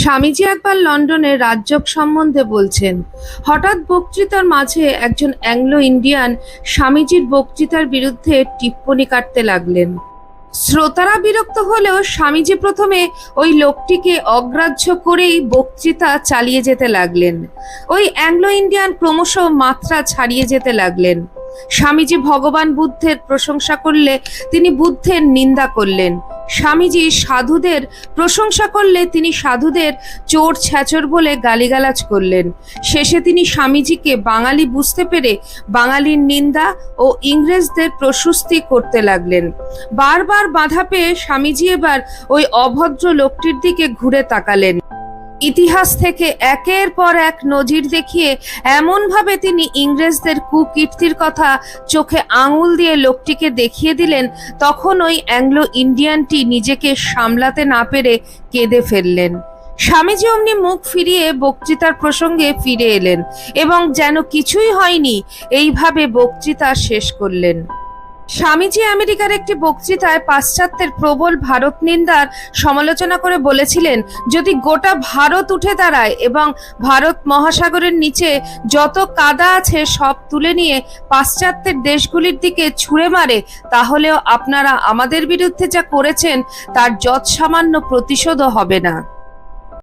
স্বামীজি একবার লন্ডনের রাজযোগ সম্বন্ধে বলছেন, হঠাৎ বক্তৃতার মাঝে একজন অ্যাংলো ইন্ডিয়ান স্বামীজির বক্তৃতার বিরুদ্ধে টিপ্পনি কাটতে লাগলেন। শ্রোতারা বিরক্ত হলেও স্বামীজি প্রথমে ওই লোকটিকে অগ্রাহ্য করেই বক্তৃতা চালিয়ে যেতে লাগলেন। ওই অ্যাংলো ইন্ডিয়ান ক্রমশ মাত্রা ছাড়িয়ে যেতে লাগলেন। স্বামীজি ভগবান বুদ্ধের প্রশংসা করলে তিনি বুদ্ধের নিন্দা করলেন। স্বামীজি সাধুদের প্রশংসা করলে তিনি সাধুদের চোর ছ্যাচর বলে গালিগালাজ করলেন। শেষে তিনি স্বামীজিকে বাঙালি বুঝতে পেরে বাঙালির নিন্দা ও ইংরেজদের প্রশস্তি করতে লাগলেন। বারবার বাধা পেয়ে স্বামীজি এবার ওই অভদ্র লোকটির দিকে ঘুরে তাকালেন। ইতিহাস থেকে একের পর এক নজির দেখিয়ে এমনভাবে তিনি ইংরেজদের কুকীর্তির কথা চোখে আঙুল দিয়ে লোকটিকে দেখিয়ে দিলেন, তখন ওই অ্যাংলো ইন্ডিয়ানটি নিজেকে সামলাতে না পেরে কেঁদে ফেললেন। স্বামীজি অমনি মুখ ফিরিয়ে বক্তৃতার প্রসঙ্গে ফিরে এলেন এবং, যেন কিছুই হয়নি, এইভাবে বক্তৃতা শেষ করলেন। স্বামীজি আমেরিকার একটি বক্তৃতায় পাশ্চাত্যের প্রবল ভারত নিন্দার সমালোচনা করে বলেছিলেন, যদি গোটা ভারত উঠে দাঁড়ায় এবং ভারত মহাসাগরের নিচে যত কাদা আছে সব তুলে নিয়ে পাশ্চাত্যের দেশগুলির দিকে ছুঁড়ে মারে, তাহলেও আপনারা আমাদের বিরুদ্ধে যা করেছেন তার যৎসামান্য প্রতিশোধও হবে না।